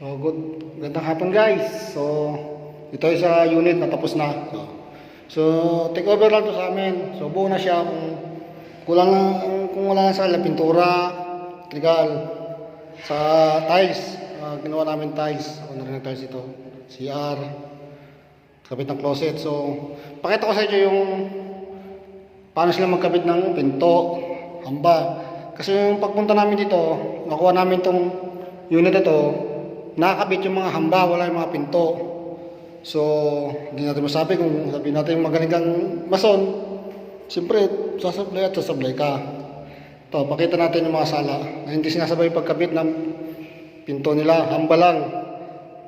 So, good. Gandang hapon guys. So, ito ay sa unit na tapos na. So, so take over lang to sa amin. So, buo na siya. Kung kulang lang, kung wala lang sa pintura, legal, sa tiles. ah, ginawa namin tiles. Ako na rin ng tiles ito. CR. Kabit ng closet. So, pakita ko sa inyo yung paano sila magkabit ng pinto, hamba. Kasi yung pagpunta namin dito, nakuha namin tong unit na to, nakakabit yung mga hamba, wala yung mga pinto. So, hindi natin masabi kung sabihin natin magaling kang mason, siyempre, sasablay at sasablay ka. To, pakita natin yung mga sala na hindi sinasabay pagkabit ng pinto nila, hamba lang.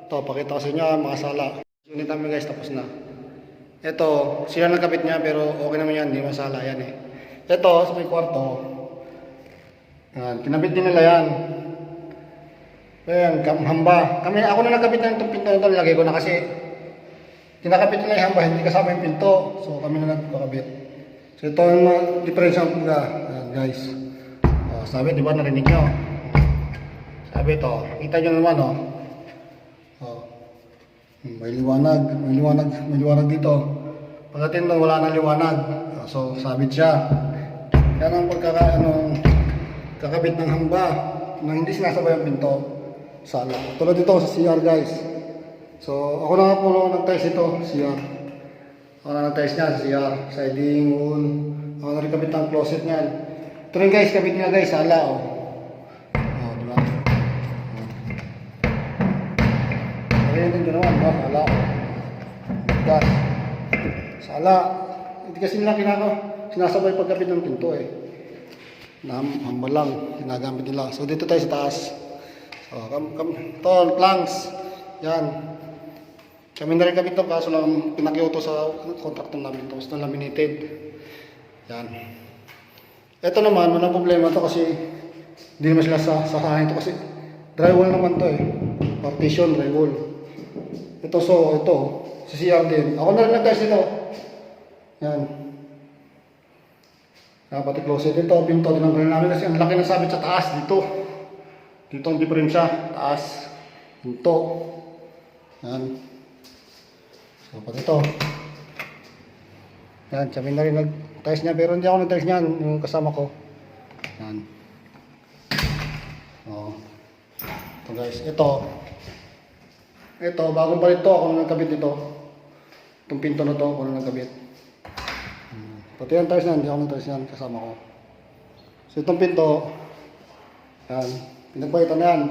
To, pakita ko sa inyo ang mga sala. Unit namin guys, tapos na. Ito, sila nagkabit niya pero okay naman yan, hindi masala yan eh. Ito, sa may kwarto, yan, kinabit din nila yan. Ayan, hamba. Kami, ako na nagkabit ng itong pinto na ito, nilagay ko na kasi kinakabit nila yung hamba, hindi kasama yung pinto. So kami na nagkakabit. So ito yung mga difference ng mga, ayan, guys. Oh, sabi, di ba, narinig nyo? Sabi ito, kita nyo naman, oh. Oh. May liwanag, may liwanag, may liwanag dito. Pagdating doon, wala nang liwanag. Oh, So, sabit siya. Yan ang pagkaka, ano, kakabit ng hamba na hindi sinasabay ang pinto. Sala. Tulad dito sa CR, guys. So, ako na po no, nag-tiles ito, CR. Ako na nag-tiles niya, CR. Siding, wall. Ako na rin kabit ng closet niyan. Ito rin guys, kabit niya guys, sala, oh. Oh, di ba? Narinig nyo naman, ba? Sala. Gas. Sala. Hindi kasi nila kinako. Sinasabay pagkapit ng pinto eh. Na hamba lang. Ginagamit nila. So dito tayo sa taas. So, kam, kam, to, planks. Yan. Kami na rin kami ito kaso lang pinakiuto sa contractor namin to. Ito laminated. Yan. Ito naman, walang problema to kasi hindi naman sila sa sasahin to kasi drywall naman to eh. Partition, drywall. Ito so, ito. Sa CR din. Ako na rin nag-test ito. Yan. Kaya pati closet ito, pinto din ang namin kasi ang laki ng sabit sa taas dito. Dito ang diferensya, taas, pinto. Yan. So, pati ito. Yan, kami na rin nag-test niya pero hindi ako nag-test niyan, yung kasama ko. Yan. Oh. Ito guys, ito. Ito, bagong palit to, ako na nagkabit dito. Itong pinto na to, ako na nagkabit. Hmm. Pati yung tiles na, hindi ako nag-tiles yan, kasama ko. So itong pinto, yan, pinagpalitan na yan.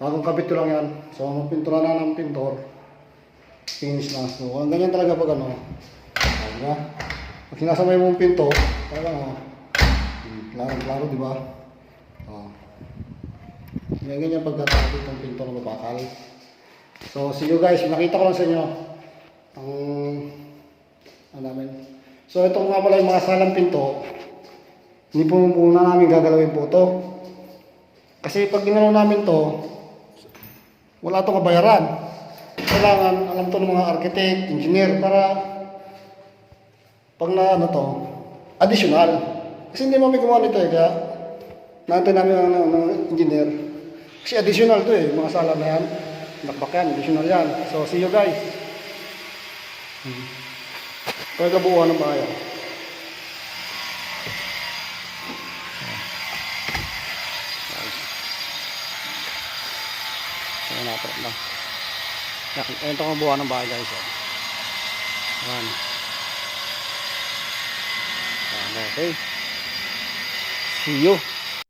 Bagong kabit ko lang yan. So ang pinto na na ng pintor, finish na. So ganyan talaga pag ano, ano diba? Pag sinasabay mo yung pinto, talaga oh, hmm, klaro, klaro, di ba? Oh. Yan ganyan pagkakabit ng pinto na mabakal. So, see you guys. Nakita ko lang sa inyo ang ano namin. So, ito nga pala yung mga salang pinto. Hindi po muna namin gagalawin po ito. Kasi pag ginalaw namin to, wala itong kabayaran. Kailangan alam to ng mga architect, engineer, para pag na ano to, additional. Kasi hindi mami gumawa nito eh, kaya naantay namin ang ng, ng engineer. Kasi additional to eh, mga sala na yan. Nakbak yan, additional yan. So, see you guys. Hmm. Kaya kabuuan ng bahay. Natin na. Yan, ito ang buuan ng bahay guys. Oh. Yan. Yan, okay. See you.